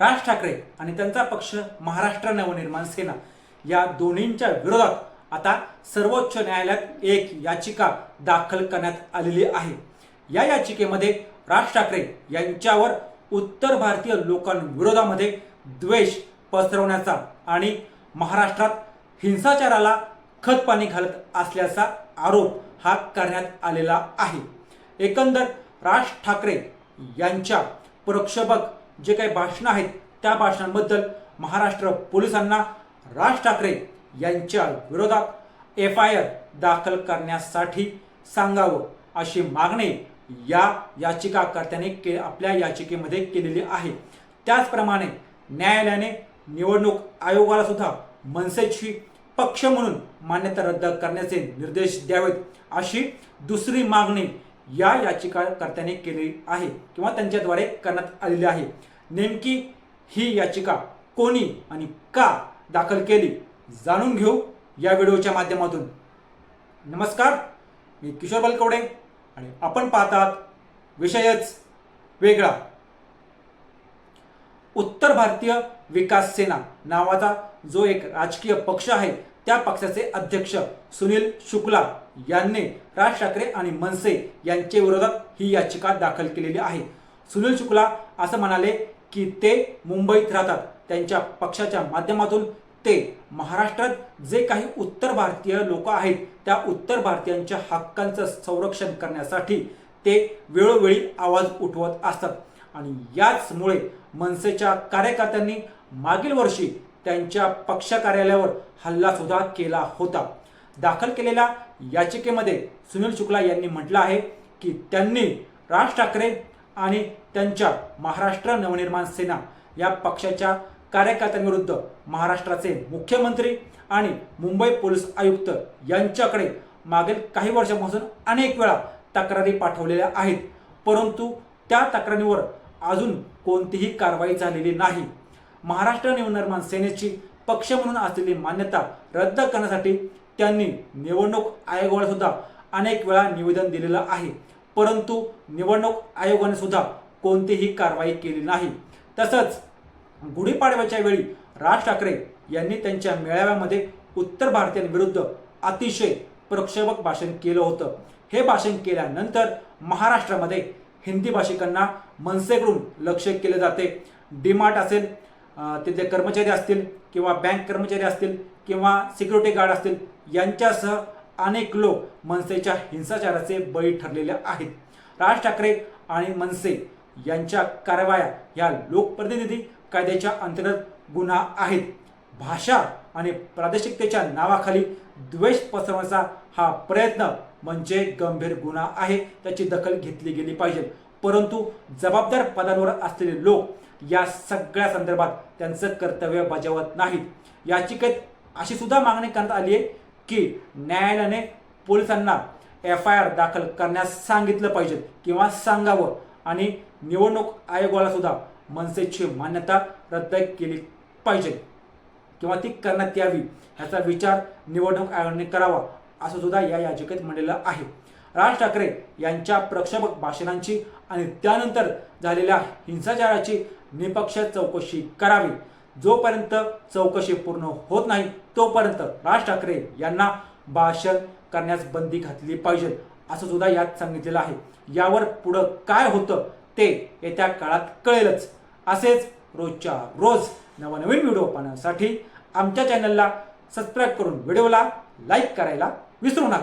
राज ठाकरे आणि त्यांचा पक्ष महाराष्ट्र नवनिर्माण सेना या दोन्हींच्या विरोधात आता सर्वोच्च न्यायालयात एक याचिका दाखल करण्यात आलेली आहे. या याचिकेमध्ये राज ठाकरे यांच्यावर उत्तर भारतीय लोकांविरोधामध्ये द्वेष पसरवण्याचा आणि महाराष्ट्रात हिंसाचाराला खतपाणी घालत असल्याचा आरोप हा करण्यात आलेला आहे. एकंदर राज ठाकरे यांच्या प्रक्षोभक जे काही भाषणं आहेत त्या भाषणांबद्दल महाराष्ट्र पोलिसांना राज ठाकरे यांच्या विरोधात एफ आय आर दाखल करण्यासाठी सांगावं अशी मागणी या याचिकाकर्त्याने के आपल्या याचिकेमध्ये केलेली आहे. त्याचप्रमाणे न्यायालयाने निवडणूक आयोगाला सुद्धा मनसेची पक्ष म्हणून मान्यता रद्द करण्याचे निर्देश द्यावेत अशी दुसरी मागणी या याचिकाकर्त्याने केली आहे किंवा त्यांच्याद्वारे करण्यात आलेली आहे. नेमकी ही याचिका कोणी आणि का दाखल केली जाणून घेऊ या व्हिडिओच्या माध्यमातून. नमस्कार मी किशोर बलकवडे आणि आपण पाहतात विषयच वेगळा. उत्तर भारतीय विकास सेना नावाचा जो एक राजकीय पक्ष आहे त्या पक्षाचे अध्यक्ष सुनील शुक्ला यांनी राज ठाकरे आणि मनसे यांच्या विरोधात ही याचिका दाखल केलेली आहे. सुनील शुक्ला असं म्हणाले की ते मुंबईत राहतात. त्यांच्या पक्षाच्या माध्यमातून ते महाराष्ट्रात जे काही उत्तर भारतीय लोक आहेत त्या उत्तर भारतीयांच्या हक्कांचं संरक्षण करण्यासाठी ते वेळोवेळी आवाज उठवत असतात. आणि याचमुळे मनसेच्या कार्यकर्त्यांनी मागील वर्षी त्यांच्या पक्ष कार्यालयावर हल्लासुद्धा केला होता. दाखल केलेल्या याचिकेमध्ये सुनील शुक्ला यांनी म्हटलं आहे की त्यांनी राज ठाकरे आणि त्यांच्या महाराष्ट्र नवनिर्माण सेना या पक्षाच्या कार्यकर्त्यांविरुद्ध महाराष्ट्राचे मुख्यमंत्री आणि मुंबई पोलीस आयुक्त यांच्याकडे मागील काही वर्षापासून अनेक वेळा तक्रारी पाठवलेल्या आहेत. परंतु त्या तक्रारीवर अजून कोणतीही कारवाई झालेली नाही. महाराष्ट्र नवनिर्माण सेनेची पक्ष म्हणून असलेली मान्यता रद्द करण्यासाठी त्यांनी निवडणूक आयोगाला सुद्धा अनेक वेळा निवेदन दिलेलं आहे. परंतु निवडणूक आयोगाने सुद्धा कोणतीही कारवाई केली नाही. तसंच गुढीपाडव्याच्या वेळी राज ठाकरे यांनी त्यांच्या मेळाव्यामध्ये उत्तर भारतीयांविरुद्ध अतिशय प्रक्षोभक भाषण केलं होतं. हे भाषण केल्यानंतर महाराष्ट्रामध्ये हिंदी भाषिकांना मनसेकडून लक्ष केले जाते. डीमार्ट असेल तिथे तिथले कर्मचारी असतील किंवा बँक कर्मचारी असतील किंवा सिक्युरिटी गार्ड असतील यांच्यासह अनेक लोक मनसेच्या हिंसाचाराचे बळी ठरलेले आहेत. राज ठाकरे आणि मनसे यांच्या कारवाया या लोकप्रतिनिधी कायद्याच्या अंतर्गत गुन्हा आहेत. भाषा आणि प्रादेशिकतेच्या नावाखाली द्वेष पसरवण्याचा हा प्रयत्न म्हणजे गंभीर गुन्हा आहे त्याची दखल घेतली गेली पाहिजे. परंतु जबाबदार पदांवर असलेले लोक या सगळ्या संदर्भात त्यांचं कर्तव्य बजावत नाहीत. याचिकेत अशी सुद्धा मागणी करण्यात आली आहे की न्यायालयाने पोलिसांना एफ आय आर दाखल करण्यास सांगितलं पाहिजे किंवा सांगावं. आणि निवडणूक आयोगाला सुद्धा मनसेची मान्यता रद्द केली पाहिजे. किंवा ती करण्यात यावी ह्याचा विचार निवडणूक आयोगाने करावा असं सुद्धा या याचिकेत म्हणलेलं आहे. राज ठाकरे यांच्या प्रक्षोभक भाषणांची आणि त्यानंतर झालेल्या हिंसाचाराची निपक्ष चौकशी करावी. जोपर्यंत चौकशी पूर्ण होत नाही तोपर्यंत राज ठाकरे यांना भाषण करण्यास बंदी घातली पाहिजे असं सुद्धा यात सांगितलेलं आहे. यावर पुढं काय होतं ते येत्या काळात कळेलच. असेच रोजच्या रोज नवनवीन व्हिडिओ पाहण्यासाठी आमच्या चॅनलला सबस्क्राईब करून व्हिडिओला लाईक करायला विसरू नका.